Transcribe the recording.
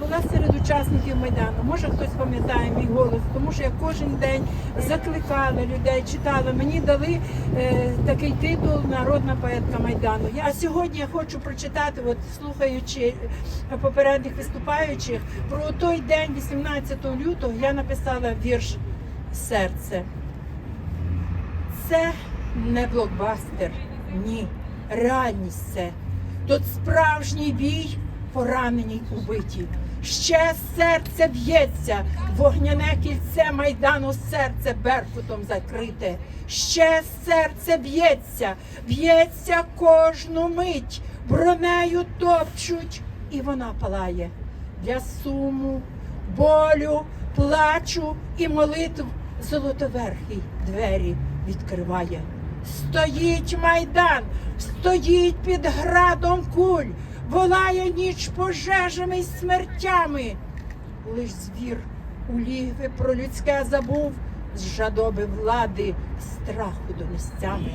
була серед учасників Майдану. Може хтось пам'ятає мій голос, тому що я кожен день закликала людей, читала. Мені дали е, такий титул Народна поетка Майдану. Я- А сьогодні я хочу прочитати, от слухаючи попередніх виступаючих, про той день, 18 лютого, я написала вірш Серце. Це не блокбастер, ні. Реальність це. Тут справжній бій, поранені убиті. Ще серце б'ється, вогняне кільце майдану серце беркутом закрите. Ще серце б'ється, б'ється кожну мить, бронею топчуть, і вона палає для суму, болю, плачу і молитв золотоверхий двері відкриває. Стоїть майдан, стоїть під градом куль, волає ніч пожежами й смертями. Лиш звір у лігви про людське забув, з жадоби влади страху донестями.